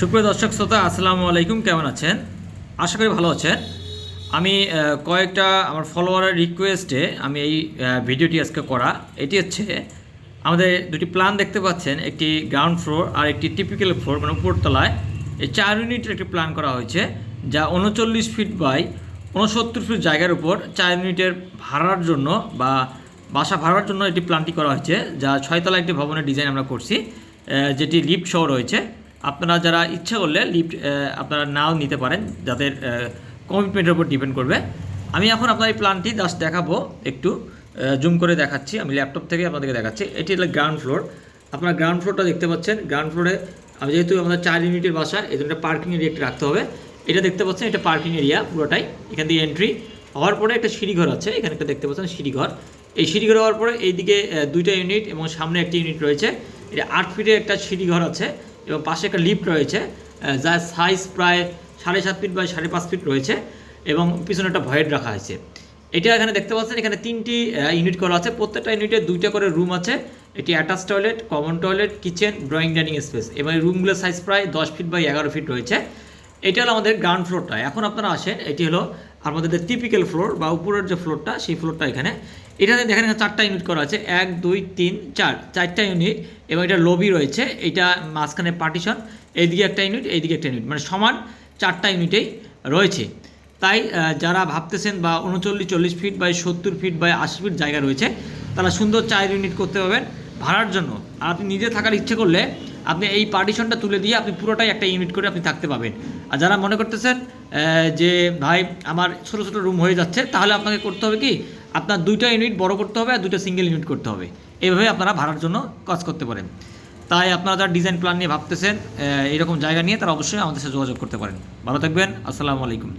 সুপ্রিয় দর্শক শ্রোতা, আসসালামু আলাইকুম, কেমন আছেন? আশা করি ভালো আছেন। আমি কয়েকটা আমার ফলোয়ারের রিকোয়েস্টে আমি এই ভিডিওটি আজকে করা। এটি হচ্ছে, আমাদের দুটি প্ল্যান দেখতে পাচ্ছেন, একটি গ্রাউন্ড ফ্লোর আর একটি টিপিক্যাল ফ্লোর মানে উপরতলায়। এই চার ইউনিটের একটি প্ল্যান করা হয়েছে, যা উনচল্লিশ ফিট বাই উনসত্তর ফিট জায়গার উপর চার ইউনিটের ভাড়ার জন্য বা বাসা ভাড়ার জন্য এটি প্ল্যানটি করা হয়েছে, যা ছয়তলা একটি ভবনের ডিজাইন আমরা করছি যেটি লিফট সহ রয়েছে। আপনারা যারা ইচ্ছা করলে লিফট আপনারা নাও নিতে পারেন, যাদের কমিটমেন্টের উপর ডিপেন্ড করবে। আমি এখন আপনার এই প্ল্যানটি জাস্ট দেখাবো, একটু জুম করে দেখাচ্ছি। আমি ল্যাপটপ থেকে আপনাদেরকে দেখাচ্ছি। এটি হলো গ্রাউন্ড ফ্লোর আপনারা গ্রাউন্ড ফ্লোরটা দেখতে পাচ্ছেন। গ্রাউন্ড ফ্লোরে আমি যেহেতু আমাদের চার ইউনিটের বাসা এই জন্য পার্কিং এরিয়া একটা রাখতে হবে। এটা দেখতে পাচ্ছেন, এটা পার্কিং এরিয়া পুরোটাই। এখান দিয়ে এন্ট্রি হওয়ার পরে একটা সিঁড়িঘর আছে। এখানে একটা দেখতে পাচ্ছেন সিঁড়িঘর। এই সিঁড়িঘর হওয়ার পরে এইদিকে দুইটা ইউনিট এবং সামনে একটি ইউনিট রয়েছে। এটা আট ফিটের একটা সিঁড়িঘর আছে। এবং পাশে একটা লিফট রয়েছে যার সাইজ প্রায় সাড়ে সাত ফিট বা সাড়ে পাঁচ ফিট রয়েছে এবং পিছনে একটা ভয়েড রাখা আছে। এটা এখানে দেখতে পাচ্ছেন, এখানে তিনটি ইউনিট করা আছে। প্রত্যেকটা ইউনিটে দুইটা করে রুম আছে। এটি attach toilet common toilet kitchen drawing dining space এবং এই রুমগুলোর সাইজ প্রায় দশ ফিট বাই এগারো ফিট রয়েছে। এটা হলো আমাদের গ্রাউন্ড ফ্লোরটা এখন আপনারা আসেন, এটি হলো আমাদের যে টিপিক্যাল ফ্লোর বা উপরের যে ফ্লোরটা সেই ফ্লোরটা এখানে। এটাতে দেখেন এখানে চারটা ইউনিট করা আছে। এক, দুই, তিন, চার। চারটা ইউনিট এবং এটা লবি রয়েছে। এটা মাঝখানে পার্টিশন এইদিকে একটা ইউনিট এইদিকে একটা ইউনিট মানে সমান চারটা ইউনিটেই রয়েছে। তাই যারা ভাবতেছেন বা উনচল্লিশ, চল্লিশ ফিট বাই সত্তর ফিট বা আশি ফিট জায়গা রয়েছে, তারা সুন্দর চার ইউনিট করতে পারবেন ভাড়ার জন্য। আর আপনি নিজে থাকার ইচ্ছে করলে আপনি এই পার্টিশনটা তুলে দিয়ে আপনি পুরোটাই একটা ইউনিট করে আপনি থাকতে পাবেন আর যারা মনে করতেছেন যে ভাই আমার ছোটো ছোটো রুম হয়ে যাচ্ছে, তাহলে আপনাকে করতে হবে কি? আপনার দুইটা ইউনিট বড় করতে হবে আর দুইটা সিঙ্গেল ইউনিট করতে হবে। এইভাবে আপনারা ভাড়ার জন্য কাজ করতে পারেন। তাই আপনারা যারা ডিজাইন প্ল্যান নিয়ে ভাবতেছেন এরকম জায়গা নিয়ে তারা অবশ্যই আমাদের সাথে যোগাযোগ করতে পারেন। ভালো থাকবেন, আসসালামু আলাইকুম।